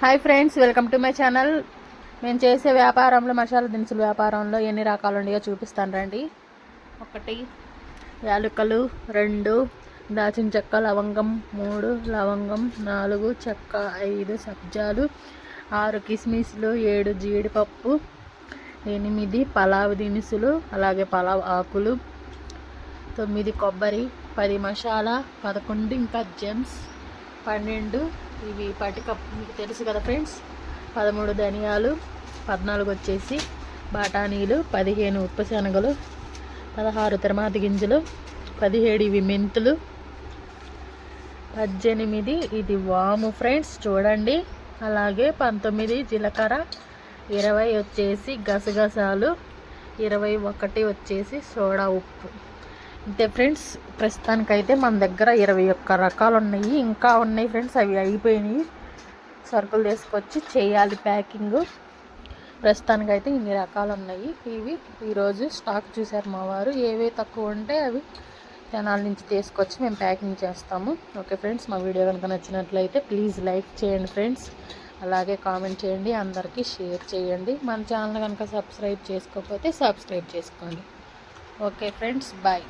Hi friends welcome to my channel. మేము చేసే వ్యాపారంలో మసాలా దినుసుల వ్యాపారంలో ఎన్ని రకాలు ఉన్నాయో చూపిస్తాను రండి. ఒకటి యాలకులు రెండు దాచిన చెక్క లవంగం మూడు లవంగం నాలుగు చెక్క ఐదు సబ్జాలు ఆరు కిస్మిస్లు ఏడు జీడిపప్పు ఎనిమిది పలావ్ దినుసులు అలాగే పలావ్ ఆకులు తొమ్మిది కొబ్బరి పది మసాలా పదకొండు ఇంకా జెమ్స్ పన్నెండు ఇవి పటిక మీకు తెలుసు కదా ఫ్రెండ్స్? పదమూడు ధనియాలు పద్నాలుగు వచ్చేసి బఠానీలు పదిహేను ఉప్పశనగలు పదహారు తిరుమాత గింజలు పదిహేడు ఇవి మెంతులు పద్దెనిమిది ఇది వాము ఫ్రెండ్స్ చూడండి. అలాగే పంతొమ్మిది జీలకర్ర ఇరవై వచ్చేసి గసగసాలు ఇరవై ఒకటి వచ్చేసి సోడా ఉప్పు. అంతే ఫ్రెండ్స్ ప్రస్తుతానికైతే మన దగ్గర ఇరవై ఒక్క రకాలు ఉన్నాయి ఇంకా ఉన్నాయి ఫ్రెండ్స్ అవి అయిపోయినాయి. సరుకులు తీసుకొచ్చి చేయాలి ప్యాకింగ్. ప్రస్తుతానికైతే ఇన్ని రకాలు ఉన్నాయి ఇవి ఈరోజు స్టాక్ చూశారు మా వారు. ఏవి తక్కువ ఉంటే అవి తెనాల నుంచి తీసుకొచ్చి మేము ప్యాకింగ్ చేస్తాము. ఓకే ఫ్రెండ్స్ మా వీడియో కనుక నచ్చినట్లయితే ప్లీజ్ లైక్ చేయండి ఫ్రెండ్స్. అలాగే కామెంట్ చేయండి అందరికీ షేర్ చేయండి. మన ఛానల్ కనుక సబ్స్క్రైబ్ చేసుకోకపోతే సబ్స్క్రైబ్ చేసుకోండి. Okay friends bye.